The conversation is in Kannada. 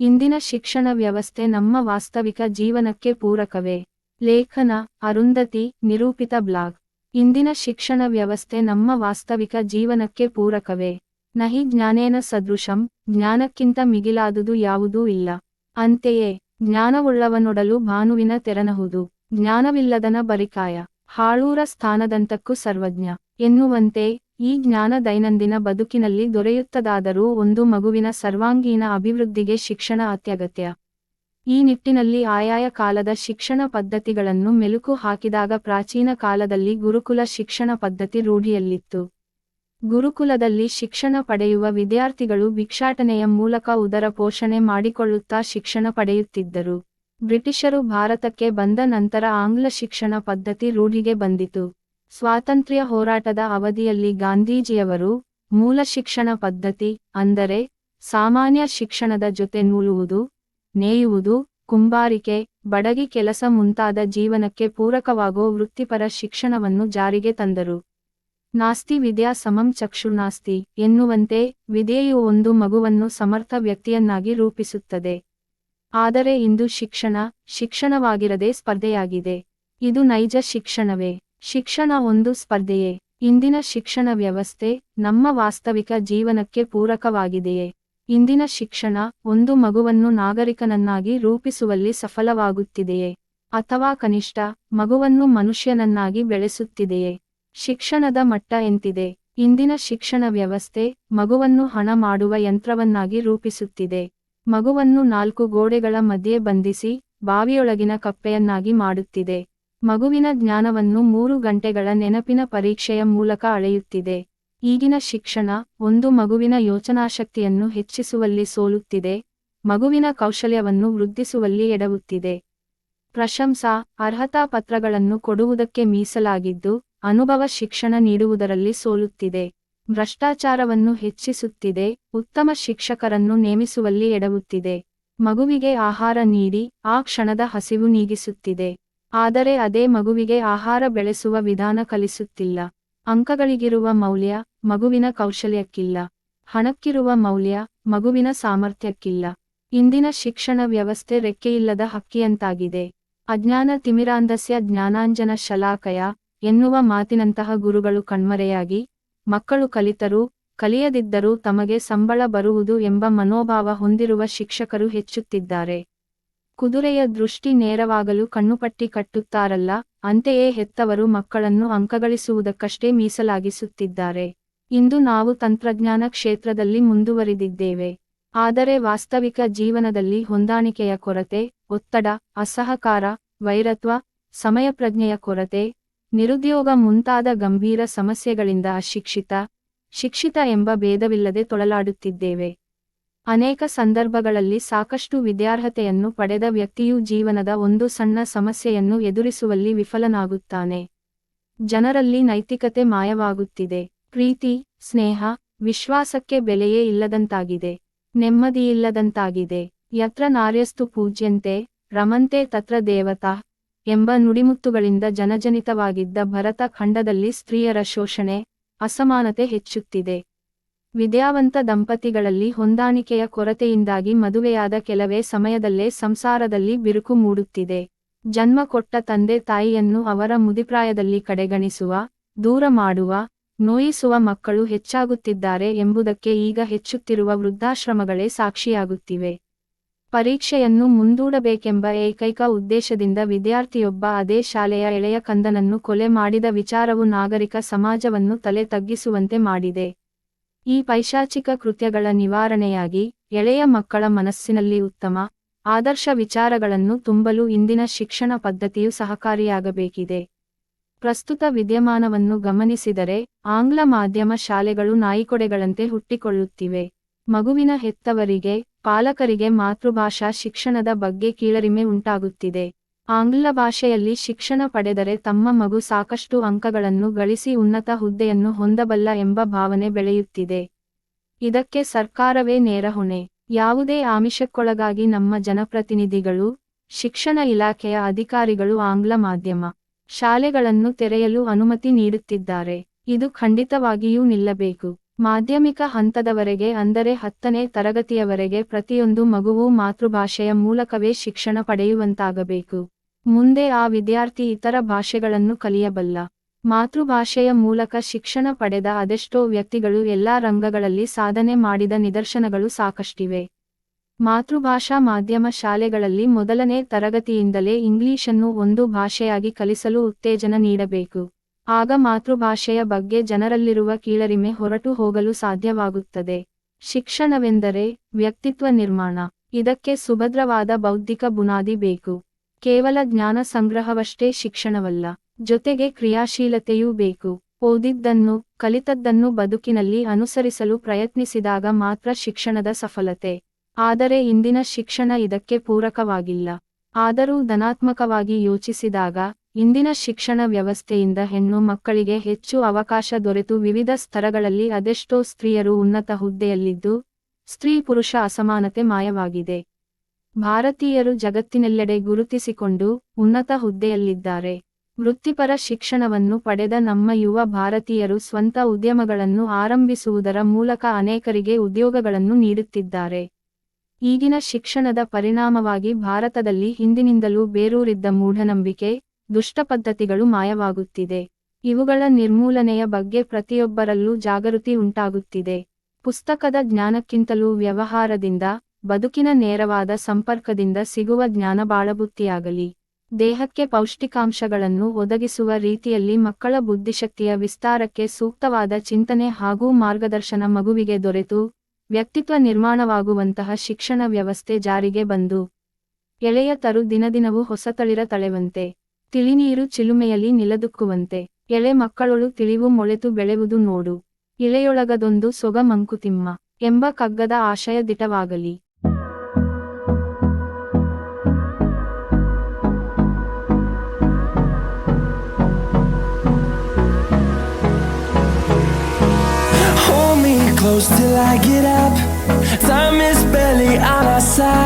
ಇಂದಿನ ಶಿಕ್ಷಣ ವ್ಯವಸ್ಥೆ ನಮ್ಮ ವಾಸ್ತವಿಕ ಜೀವನಕ್ಕೆ ಪೂರಕವೇ? ಲೇಖನ, ಅರುಂಧತಿ, ನಿರೂಪಿತ ಬ್ಲಾಗ್. ಇಂದಿನ ಶಿಕ್ಷಣ ವ್ಯವಸ್ಥೆ ನಮ್ಮ ವಾಸ್ತವಿಕ ಜೀವನಕ್ಕೆ ಪೂರಕವೇ? ನಹಿ ಜ್ಞಾನೇನ ಸದೃಶಂ, ಜ್ಞಾನಕ್ಕಿಂತ ಮಿಗಿಲಾದುದು ಯಾವುದೂ ಇಲ್ಲ. ಅಂತೆಯೇ, ಜ್ಞಾನವುಳ್ಳವನೊಡಲು ಭಾನುವಿನ ತೆರನಹುದು. ಜ್ಞಾನವಿಲ್ಲದನ ಬರಿಕಾಯ. ಹಾಳೂರ ಸ್ಥಾನದಂತಕ್ಕೂ ಸರ್ವಜ್ಞ. ಎನ್ನುವಂತೆ ಈ ಜ್ಞಾನ ದೈನಂದಿನ ಬದುಕಿನಲ್ಲಿ ದೊರೆಯುತ್ತದಾದರೂ ಒಂದು ಮಗುವಿನ ಸರ್ವಾಂಗೀಣ ಅಭಿವೃದ್ಧಿಗೆ ಶಿಕ್ಷಣ ಅತ್ಯಗತ್ಯ. ಈ ನಿಟ್ಟಿನಲ್ಲಿ ಆಯಾಯ ಕಾಲದ ಶಿಕ್ಷಣ ಪದ್ಧತಿಗಳನ್ನು ಮೆಲುಕು ಹಾಕಿದಾಗ ಪ್ರಾಚೀನ ಕಾಲದಲ್ಲಿ ಗುರುಕುಲ ಶಿಕ್ಷಣ ಪದ್ಧತಿ ರೂಢಿಯಲ್ಲಿತ್ತು. ಗುರುಕುಲದಲ್ಲಿ ಶಿಕ್ಷಣ ಪಡೆಯುವ ವಿದ್ಯಾರ್ಥಿಗಳು ಭಿಕ್ಷಾಟನೆಯ ಮೂಲಕ ಉದರ ಪೋಷಣೆ ಮಾಡಿಕೊಳ್ಳುತ್ತಾ ಶಿಕ್ಷಣ ಪಡೆಯುತ್ತಿದ್ದರು. ಬ್ರಿಟಿಷರು ಭಾರತಕ್ಕೆ ಬಂದ ನಂತರ ಆಂಗ್ಲ ಶಿಕ್ಷಣ ಪದ್ಧತಿ ರೂಢಿಗೆ ಬಂದಿತು. ಸ್ವಾತಂತ್ರ್ಯ ಹೋರಾಟದ ಅವಧಿಯಲ್ಲಿ ಗಾಂಧೀಜಿಯವರು ಮೂಲ ಶಿಕ್ಷಣ ಪದ್ಧತಿ, ಅಂದರೆ ಸಾಮಾನ್ಯ ಶಿಕ್ಷಣದ ಜೊತೆ ನೂಲುವುದು, ನೇಯುವುದು, ಕುಂಬಾರಿಕೆ, ಬಡಗಿ ಕೆಲಸ ಮುಂತಾದ ಜೀವನಕ್ಕೆ ಪೂರಕವಾಗುವ ವೃತ್ತಿಪರ ಶಿಕ್ಷಣವನ್ನು ಜಾರಿಗೆ ತಂದರು. ನಾಸ್ತಿ ವಿದ್ಯಾ ಸಮಂ ಚಕ್ಷುರ್ನಾಸ್ತಿ ಎನ್ನುವಂತೆ ವಿದ್ಯೆಯು ಒಂದು ಮಗುವನ್ನು ಸಮರ್ಥ ವ್ಯಕ್ತಿಯನ್ನಾಗಿ ರೂಪಿಸುತ್ತದೆ. ಆದರೆ ಇಂದು ಶಿಕ್ಷಣ, ಶಿಕ್ಷಣವಾಗಿರದೆ ಸ್ಪರ್ಧೆಯಾಗಿದೆ. ಇದು ನೈಜ ಶಿಕ್ಷಣವೇ? ಶಿಕ್ಷಣ ಒಂದು ಸ್ಪರ್ಧೆಯೇ. ಇಂದಿನ ಶಿಕ್ಷಣ ವ್ಯವಸ್ಥೆ ನಮ್ಮ ವಾಸ್ತವಿಕ ಜೀವನಕ್ಕೆ ಪೂರಕವಾಗಿದೆಯೇ. ಇಂದಿನ ಶಿಕ್ಷಣ ಒಂದು ಮಗುವನ್ನು ನಾಗರಿಕನನ್ನಾಗಿ ರೂಪಿಸುವಲ್ಲಿ ಸಫಲವಾಗುತ್ತಿದೆಯೇ. ಅಥವಾ ಕನಿಷ್ಠ ಮಗುವನ್ನು ಮನುಷ್ಯನನ್ನಾಗಿ ಬೆಳೆಸುತ್ತಿದೆಯೇ. ಶಿಕ್ಷಣದ ಮಟ್ಟ ಎಂತಿದೆ. ಇಂದಿನ ಶಿಕ್ಷಣ ವ್ಯವಸ್ಥೆ ಮಗುವನ್ನು ಹಣ ಮಾಡುವ ಯಂತ್ರವನ್ನಾಗಿ ರೂಪಿಸುತ್ತಿದೆ. ಮಗುವನ್ನು ನಾಲ್ಕು ಗೋಡೆಗಳ ಮಧ್ಯೆ ಬಂಧಿಸಿ ಬಾವಿಯೊಳಗಿನ ಕಪ್ಪೆಯನ್ನಾಗಿ ಮಾಡುತ್ತಿದೆ. ಮಗುವಿನ ಜ್ಞಾನವನ್ನು ಮೂರು ಗಂಟೆಗಳ ನೆನಪಿನ ಪರೀಕ್ಷೆಯ ಮೂಲಕ ಅಳೆಯುತ್ತಿದೆ. ಈಗಿನ ಶಿಕ್ಷಣ ಒಂದು ಮಗುವಿನ ಯೋಚನಾಶಕ್ತಿಯನ್ನು ಹೆಚ್ಚಿಸುವಲ್ಲಿ ಸೋಲುತ್ತಿದೆ, ಮಗುವಿನ ಕೌಶಲ್ಯವನ್ನು ವೃದ್ಧಿಸುವಲ್ಲಿ ಎಡವುತ್ತಿದೆ. ಪ್ರಶಂಸಾ, ಅರ್ಹತಾ ಪತ್ರಗಳನ್ನು ಕೊಡುವುದಕ್ಕೆ ಮೀಸಲಾಗಿದ್ದು, ಅನುಭವ ಶಿಕ್ಷಣ ನೀಡುವುದರಲ್ಲಿ ಸೋಲುತ್ತಿದೆ. ಭ್ರಷ್ಟಾಚಾರವನ್ನು ಹೆಚ್ಚಿಸುತ್ತಿದೆ, ಉತ್ತಮ ಶಿಕ್ಷಕರನ್ನು ನೇಮಿಸುವಲ್ಲಿ ಎಡವುತ್ತಿದೆ. ಮಗುವಿಗೆ ಆಹಾರ ನೀಡಿ, ಆ ಕ್ಷಣದ ಹಸಿವು ನೀಗಿಸುತ್ತಿದೆ. ಆದರೆ ಅದೇ ಮಗುವಿಗೆ ಆಹಾರ ಬೆಳೆಸುವ ವಿಧಾನ ಕಲಿಸುತ್ತಿಲ್ಲ. ಅಂಕಗಳಿಗಿರುವ ಮೌಲ್ಯ, ಮಗುವಿನ ಕೌಶಲ್ಯಕ್ಕಿಲ್ಲ. ಹಣಕ್ಕಿರುವ ಮೌಲ್ಯ, ಮಗುವಿನ ಸಾಮರ್ಥ್ಯಕ್ಕಿಲ್ಲ. ಇಂದಿನ ಶಿಕ್ಷಣ ವ್ಯವಸ್ಥೆ ರೆಕ್ಕೆಯಿಲ್ಲದ ಹಕ್ಕಿಯಂತಾಗಿದೆ. ಅಜ್ಞಾನ ತಿಮಿರಾಂಧಸ್ಯ ಜ್ಞಾನಾಂಜನ ಶಲಾಕಯ ಎನ್ನುವ ಮಾತಿನಂತಹ ಗುರುಗಳು ಕಣ್ಮರೆಯಾಗಿ, ಮಕ್ಕಳು ಕಲಿತರೂ, ಕಲಿಯದಿದ್ದರೂ ತಮಗೆ ಸಂಬಳ ಬರುವುದು ಎಂಬ ಮನೋಭಾವ ಹೊಂದಿರುವ ಶಿಕ್ಷಕರು ಹೆಚ್ಚುತ್ತಿದ್ದಾರೆ. ಕುದುರೆಯ ದೃಷ್ಟಿ ನೇರವಾಗಲು ಕಣ್ಣುಪಟ್ಟಿ ಕಟ್ಟುತ್ತಾರಲ್ಲ, ಅಂತೆಯೇ ಹೆತ್ತವರು ಮಕ್ಕಳನ್ನು ಅಂಕಗಳಿಸುವುದಕ್ಕಷ್ಟೇ ಮೀಸಲಾಗಿಸುತ್ತಿದ್ದಾರೆ. ಇಂದು ನಾವು ತಂತ್ರಜ್ಞಾನ ಕ್ಷೇತ್ರದಲ್ಲಿ ಮುಂದುವರಿದಿದ್ದೇವೆ. ಆದರೆ ವಾಸ್ತವಿಕ ಜೀವನದಲ್ಲಿ ಹೊಂದಾಣಿಕೆಯ ಕೊರತೆ, ಒತ್ತಡ, ಅಸಹಕಾರ, ವೈರತ್ವ, ಸಮಯಪ್ರಜ್ಞೆಯ ಕೊರತೆ, ನಿರುದ್ಯೋಗ ಮುಂತಾದ ಗಂಭೀರ ಸಮಸ್ಯೆಗಳಿಂದ ಅಶಿಕ್ಷಿತ, ಶಿಕ್ಷಿತ ಎಂಬ ಭೇದವಿಲ್ಲದೆ ತೊಳಲಾಡುತ್ತಿದ್ದೇವೆ. ಅನೇಕ ಸಂದರ್ಭಗಳಲ್ಲಿ ಸಾಕಷ್ಟು ವಿದ್ಯಾರ್ಹತೆಯನ್ನು ಪಡೆದ ವ್ಯಕ್ತಿಯು ಜೀವನದ ಒಂದು ಸಣ್ಣ ಸಮಸ್ಯೆಯನ್ನು ಎದುರಿಸುವಲ್ಲಿ ವಿಫಲನಾಗುತ್ತಾನೆ. ಜನರಲ್ಲಿ ನೈತಿಕತೆ ಮಾಯವಾಗುತ್ತಿದೆ. ಪ್ರೀತಿ, ಸ್ನೇಹ, ವಿಶ್ವಾಸಕ್ಕೆ ಬೆಲೆಯೇ ಇಲ್ಲದಂತಾಗಿದೆ. ನೆಮ್ಮದಿಯಿಲ್ಲದಂತಾಗಿದೆ. ಯತ್ರ ನಾರ್ಯಸ್ತು ಪೂಜ್ಯಂತೆ, ರಮಂತೆ ತತ್ರ ದೇವತಾ ಎಂಬ ನುಡಿಮುತ್ತುಗಳಿಂದ ಜನಜನಿತವಾಗಿದ್ದ ಭರತ ಖಂಡದಲ್ಲಿ ಸ್ತ್ರೀಯರ ಶೋಷಣೆ, ಅಸಮಾನತೆ ಹೆಚ್ಚುತ್ತಿದೆ. ವಿದ್ಯಾವಂತ ದಂಪತಿಗಳಲ್ಲಿ ಹೊಂದಾಣಿಕೆಯ ಕೊರತೆಯಿಂದಾಗಿ ಮದುವೆಯಾದ ಕೆಲವೇ ಸಮಯದಲ್ಲೇ ಸಂಸಾರದಲ್ಲಿ ಬಿರುಕು ಮೂಡುತ್ತಿದೆ. ಜನ್ಮ ಕೊಟ್ಟ ತಂದೆ ತಾಯಿಯನ್ನು ಅವರ ಮುದಿಪ್ರಾಯದಲ್ಲಿ ಕಡೆಗಣಿಸುವ, ದೂರ ಮಾಡುವ, ನೋಯಿಸುವ ಮಕ್ಕಳು ಹೆಚ್ಚಾಗುತ್ತಿದ್ದಾರೆ ಎಂಬುದಕ್ಕೆ ಈಗ ಹೆಚ್ಚುತ್ತಿರುವ ವೃದ್ಧಾಶ್ರಮಗಳೇ ಸಾಕ್ಷಿಯಾಗುತ್ತಿವೆ. ಪರೀಕ್ಷೆಯನ್ನು ಮುಂದೂಡಬೇಕೆಂಬ ಏಕೈಕ ಉದ್ದೇಶದಿಂದ ವಿದ್ಯಾರ್ಥಿಯೊಬ್ಬ ಅದೇ ಶಾಲೆಯ ಎಳೆಯ ಕಂದನನ್ನು ಕೊಲೆ ಮಾಡಿದ ವಿಚಾರವು ನಾಗರಿಕ ಸಮಾಜವನ್ನು ತಲೆ ತಗ್ಗಿಸುವಂತೆ ಮಾಡಿದೆ. ಈ ಪೈಶಾಚಿಕ ಕೃತ್ಯಗಳ ನಿವಾರಣೆಯಾಗಿ ಎಳೆಯ ಮಕ್ಕಳ ಮನಸ್ಸಿನಲ್ಲಿ ಉತ್ತಮ, ಆದರ್ಶ ವಿಚಾರಗಳನ್ನು ತುಂಬಲು ಇಂದಿನ ಶಿಕ್ಷಣ ಪದ್ಧತಿಯು ಸಹಕಾರಿಯಾಗಬೇಕಿದೆ. ಪ್ರಸ್ತುತ ವಿದ್ಯಮಾನವನ್ನು ಗಮನಿಸಿದರೆ, ಆಂಗ್ಲ ಮಾಧ್ಯಮ ಶಾಲೆಗಳು ನಾಯಿಕೊಡೆಗಳಂತೆ ಹುಟ್ಟಿಕೊಳ್ಳುತ್ತಿವೆ. ಮಗುವಿನ ಹೆತ್ತವರಿಗೆ, ಪಾಲಕರಿಗೆ ಮಾತೃಭಾಷಾ ಶಿಕ್ಷಣದ ಬಗ್ಗೆ ಕೀಳರಿಮೆ ಉಂಟಾಗುತ್ತಿದೆ. ಆಂಗ್ಲ ಭಾಷೆಯಲ್ಲಿ ಶಿಕ್ಷಣ ಪಡೆದರೆ ತಮ್ಮ ಮಗು ಸಾಕಷ್ಟು ಅಂಕಗಳನ್ನು ಗಳಿಸಿ ಉನ್ನತ ಹುದ್ದೆಯನ್ನು ಹೊಂದಬಲ್ಲ ಎಂಬ ಭಾವನೆ ಬೆಳೆಯುತ್ತಿದೆ. ಇದಕ್ಕೆ ಸರ್ಕಾರವೇ ನೇರ ಹೊಣೆ. ಯಾವುದೇ ಆಮಿಷಕ್ಕೊಳಗಾಗಿ ನಮ್ಮ ಜನಪ್ರತಿನಿಧಿಗಳು, ಶಿಕ್ಷಣ ಇಲಾಖೆಯ ಅಧಿಕಾರಿಗಳು, ಆಂಗ್ಲ ಮಾಧ್ಯಮ, ಶಾಲೆಗಳನ್ನು ತೆರೆಯಲು ಅನುಮತಿ ನೀಡುತ್ತಿದ್ದಾರೆ. ಇದು ಖಂಡಿತವಾಗಿಯೂ ನಿಲ್ಲಬೇಕು. ಮಾಧ್ಯಮಿಕ ಹಂತದವರೆಗೆ ಅಂದರೆ ಹತ್ತನೇ ತರಗತಿಯವರೆಗೆ ಪ್ರತಿಯೊಂದು ಮಗುವೂ ಮಾತೃಭಾಷೆಯ ಮೂಲಕವೇ ಶಿಕ್ಷಣ ಪಡೆಯುವಂತಾಗಬೇಕು. ಮುಂದೆ ಆ ವಿದ್ಯಾರ್ಥಿ ಇತರ ಭಾಷೆಗಳನ್ನು ಕಲಿಯಬಲ್ಲ. ಮಾತೃಭಾಷೆಯ ಮೂಲಕ ಶಿಕ್ಷಣ ಪಡೆದ ಅದೆಷ್ಟೋ ವ್ಯಕ್ತಿಗಳು ಎಲ್ಲಾ ರಂಗಗಳಲ್ಲಿ ಸಾಧನೆ ಮಾಡಿದ ನಿದರ್ಶನಗಳು ಸಾಕಷ್ಟಿವೆ. ಮಾತೃಭಾಷಾ ಮಾಧ್ಯಮ ಶಾಲೆಗಳಲ್ಲಿ ಮೊದಲನೇ ತರಗತಿಯಿಂದಲೇ ಇಂಗ್ಲಿಷನ್ನು ಒಂದು ಭಾಷೆಯಾಗಿ ಕಲಿಸಲು ಉತ್ತೇಜನ ನೀಡಬೇಕು. ಆಗ ಮಾತೃಭಾಷೆಯ ಬಗ್ಗೆ ಜನರಲ್ಲಿರುವ ಕೀಳರಿಮೆ ಹೊರಟು ಹೋಗಲು ಸಾಧ್ಯವಾಗುತ್ತದೆ. ಶಿಕ್ಷಣವೆಂದರೆ ವ್ಯಕ್ತಿತ್ವ ನಿರ್ಮಾಣ. ಇದಕ್ಕೆ ಸುಭದ್ರವಾದ ಬೌದ್ಧಿಕ ಬುನಾದಿ ಬೇಕು. ಕೇವಲ ಜ್ಞಾನ ಸಂಗ್ರಹವಷ್ಟೇ ಶಿಕ್ಷಣವಲ್ಲ, ಜೊತೆಗೆ ಕ್ರಿಯಾಶೀಲತೆಯೂ ಬೇಕು. ಓದಿದ್ದನ್ನು, ಕಲಿತದ್ದನ್ನು ಬದುಕಿನಲ್ಲಿ ಅನುಸರಿಸಲು ಪ್ರಯತ್ನಿಸಿದಾಗ ಮಾತ್ರ ಶಿಕ್ಷಣದ ಸಫಲತೆ. ಆದರೆ ಇಂದಿನ ಶಿಕ್ಷಣ ಇದಕ್ಕೆ ಪೂರಕವಾಗಿಲ್ಲ. ಆದರೂ ಧನಾತ್ಮಕವಾಗಿ ಯೋಚಿಸಿದಾಗ, ಇಂದಿನ ಶಿಕ್ಷಣ ವ್ಯವಸ್ಥೆಯಿಂದ ಹೆಣ್ಣು ಮಕ್ಕಳಿಗೆ ಹೆಚ್ಚು ಅವಕಾಶ ದೊರೆತು. ವಿವಿಧ ಸ್ತರಗಳಲ್ಲಿ ಅದೆಷ್ಟೋ ಸ್ತ್ರೀಯರು ಉನ್ನತ ಹುದ್ದೆಯಲ್ಲಿದ್ದು, ಸ್ತ್ರೀ ಪುರುಷ ಅಸಮಾನತೆ ಮಾಯವಾಗಿದೆ. ಭಾರತೀಯರು ಜಗತ್ತಿನೆಲ್ಲೆಡೆ ಗುರುತಿಸಿಕೊಂಡು ಉನ್ನತ ಹುದ್ದೆಯಲ್ಲಿದ್ದಾರೆ. ವೃತ್ತಿಪರ ಶಿಕ್ಷಣವನ್ನು ಪಡೆದ ನಮ್ಮ ಯುವ ಭಾರತೀಯರು ಸ್ವಂತ ಉದ್ಯಮಗಳನ್ನು ಆರಂಭಿಸುವುದರ ಮೂಲಕ ಅನೇಕರಿಗೆ ಉದ್ಯೋಗಗಳನ್ನು ನೀಡುತ್ತಿದ್ದಾರೆ. ಈಗಿನ ಶಿಕ್ಷಣದ ಪರಿಣಾಮವಾಗಿ ಭಾರತದಲ್ಲಿ ಹಿಂದಿನಿಂದಲೂ ಬೇರೂರಿದ್ದ ಮೂಢನಂಬಿಕೆ, ದುಷ್ಟಪದ್ಧತಿಗಳು ಮಾಯವಾಗುತ್ತಿದೆ. ಇವುಗಳ ನಿರ್ಮೂಲನೆಯ ಬಗ್ಗೆ ಪ್ರತಿಯೊಬ್ಬರಲ್ಲೂ ಜಾಗೃತಿ ಉಂಟಾಗುತ್ತಿದೆ. ಪುಸ್ತಕದ ಜ್ಞಾನಕ್ಕಿಂತಲೂ ವ್ಯವಹಾರದಿಂದ ಬದುಕಿನ ನೇರವಾದ ಸಂಪರ್ಕದಿಂದ ಸಿಗುವ ಜ್ಞಾನ ಬಾಳಬುತ್ತಿಯಾಗಲಿ. ದೇಹಕ್ಕೆ ಪೌಷ್ಟಿಕಾಂಶಗಳನ್ನು ಒದಗಿಸುವ ರೀತಿಯಲ್ಲಿ ಮಕ್ಕಳ ಬುದ್ಧಿಶಕ್ತಿಯ ವಿಸ್ತಾರಕ್ಕೆ ಸೂಕ್ತವಾದ ಚಿಂತನೆ ಹಾಗೂ ಮಾರ್ಗದರ್ಶನ ಮಗುವಿಗೆ ದೊರೆತು, ವ್ಯಕ್ತಿತ್ವ ನಿರ್ಮಾಣವಾಗುವಂತಹ ಶಿಕ್ಷಣ ವ್ಯವಸ್ಥೆ ಜಾರಿಗೆ ಬಂದು. ಎಳೆಯ ತರು ದಿನದಿನವೂ ಹೊಸತಳಿರ ತಳೆವಂತೆ. ತಿಳಿನೀರು ಚಿಲುಮೆಯಲ್ಲಿ ನಿಲದುಕ್ಕುವಂತೆ. ಎಳೆ ಮಕ್ಕಳೊಳು ತಿಳಿವು ಮೊಳೆತು ಬೆಳೆವುದು ನೋಡು. ಇಳೆಯೊಳಗದೊಂದು ಸೊಗ ಮಂಕುತಿಮ್ಮ ಎಂಬ ಕಗ್ಗದ ಆಶಯ ದಿಟವಾಗಲಿ side.